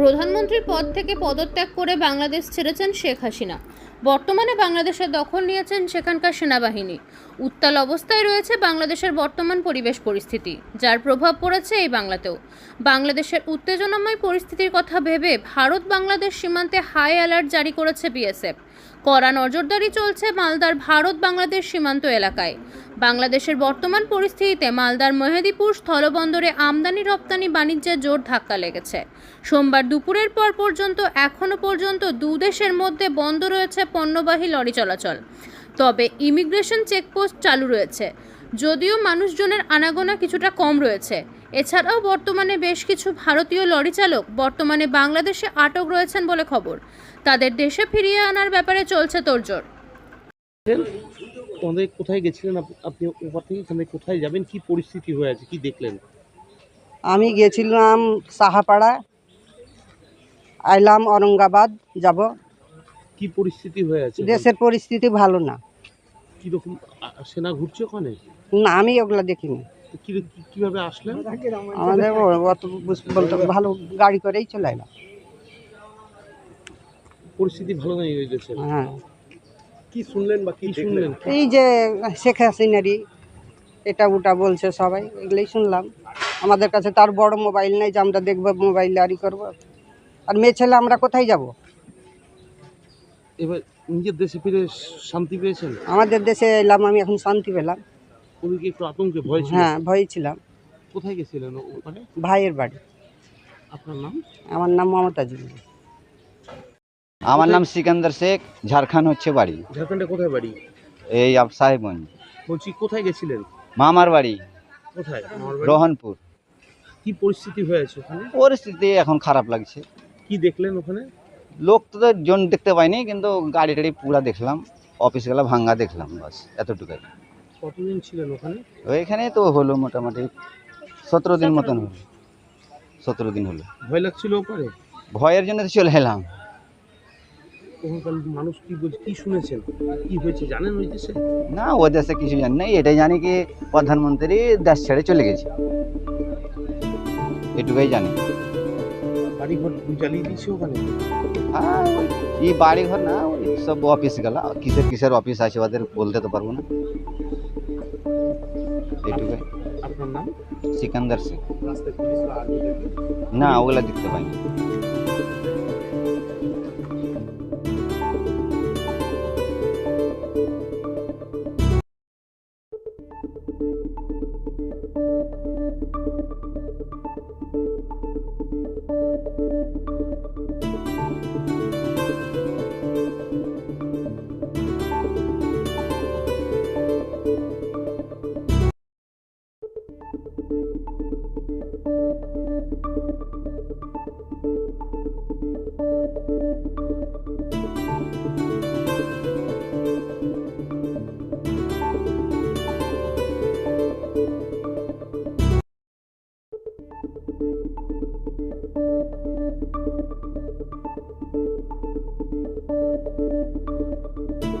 প্রধানমন্ত্রীর পদ থেকে পদত্যাগ করে বাংলাদেশ ছেড়েছেন শেখ হাসিনা। বর্তমানে বাংলাদেশের দখল নিয়েছেন সেখানকার সেনাবাহিনী। উত্তাল অবস্থায় রয়েছে বাংলাদেশের বর্তমান পরিবেশ পরিস্থিতি, যার প্রভাব পড়েছে এই বাংলাতেও। বাংলাদেশের উত্তেজনাময় পরিস্থিতির কথা ভেবে ভারত বাংলাদেশ সীমান্তে হাই অ্যালার্ট জারি করেছে বিএসএফ। কড়া নজরদারি চলছে মালদার ভারত বাংলাদেশ সীমান্ত এলাকায়। বাংলাদেশের বর্তমান পরিস্থিতিতে মালদার মেহেদিপুর স্থলবন্দরে আমদানি, রপ্তানি, বাণিজ্যে জোর ধাক্কা লেগেছে। সোমবার দুপুরের পর পর্যন্ত এখনও পর্যন্ত দু দেশের মধ্যে বন্ধ রয়েছে পণ্যবাহী লরি চলাচল। তবে ইমিগ্রেশন চেকপোস্ট চালু রয়েছে। যদিও মানুষজনের আনাগোনা কিছুটা কম রয়েছে। এছাড়াও বর্তমানে বেশ কিছু ভারতীয় লরি চালক বর্তমানে বাংলাদেশে আটক রয়েছেন বলে খবর। তাদের দেশে ফিরিয়ে আনার ব্যাপারে চলছে তোড়জোড়। তোমাদের কোথায় গেছিলেন আপ- আপনি? ওপার থেকে এখানে কোথায় যাবেন? কি পরিস্থিতি হয়ে আছে? কি দেখলেন? আমি গেছিলাম সাহাপাড়া আইলাম অরঙ্গাবাদ যাব। কি পরিস্থিতি হয়ে আছে? দেশের পরিস্থিতি ভালো না। কীরকম সেনা ঘুরছে ওখানে? না আমি ওগুলা দেখিনি। কীভাবে আসলেন? আমাদের অত বলতে ভালো গাড়ি করেই চলে এলাম। পরিস্থিতি ভালো নেই ওই দেশের হ্যাঁ। কি শুনলেন বা কি শুনলেন? এই যে শেখ হাসিনারি এটা ওটা বলছে সবাই এগুলোই শুনলাম। আমাদের কাছে তার বড় মোবাইল নেই যে আমরা দেখব মোবাইল আরি করব। আর মেয়ে ছেলে আমরা কোথায় যাব? এবার নিজের দেশে ফিরে শান্তি পেয়েছেন? আমাদের দেশে এলাম আমি এখন শান্তি পেলাম। ওদিকে একটু আতঙ্কে ভয় ছিল হ্যাঁ ভয়ে ছিলাম। কোথায় গেছিলেন ওখানে? ভাইয়ের বাড়ি। আপনার নাম? আমার নাম মমতা জুবলি আমার নাম সিকান্দার শেখ ঝাড়খণ্ড হচ্ছে বাড়ি। ঝাড়খণ্ডে কোথায় বাড়ি? এই আপ সাহেবগঞ্জ। বলছি কোথায় গেছিলেন? মামার বাড়ি। কোথায়? রোহনপুর। কি পরিস্থিতি হয়েছে ওখানে? পরিস্থিতি এখন খারাপ লাগছে। কি দেখলেন ওখানে? লোক তো জন দেখতে পাইনি কিন্তু গাড়ি টাড়ি পুরা দেখলাম অফিসগুলো ভাঙ্গা দেখলাম বাস এতটুকুই। কতদিন ছিলেন ওখানে? ওইখানে তো হলো মোটামুটি সতেরো দিন মতন হলো। সতেরো দিন হলো। ভয় লাগছিল ওপারে? ভয়ের জন্য তো চলে এলাম। ওখানকার মানুষ কি বলছে কি শুনেছেন? কি হয়েছে জানেন ওই দেশে? না ও দেশে কিছু জানি না এটাই জানি কি প্রধানমন্ত্রী দেশ ছেড়ে চলে গেছে। এটুকুই জানি। বাড়ি জ্বালিয়ে দিয়েছে ওখানে? হ্যাঁ ওই বাড়িঘর বাড়ি ঘর না ওই সব অফিস গেলা। কিসের কিসের অফিস আছে ওদের বলতে তো পারব না। এইটুকুই। আপনার নাম? সিকান্দার সিং। না ওগুলা দেখতে পাইনি। うん。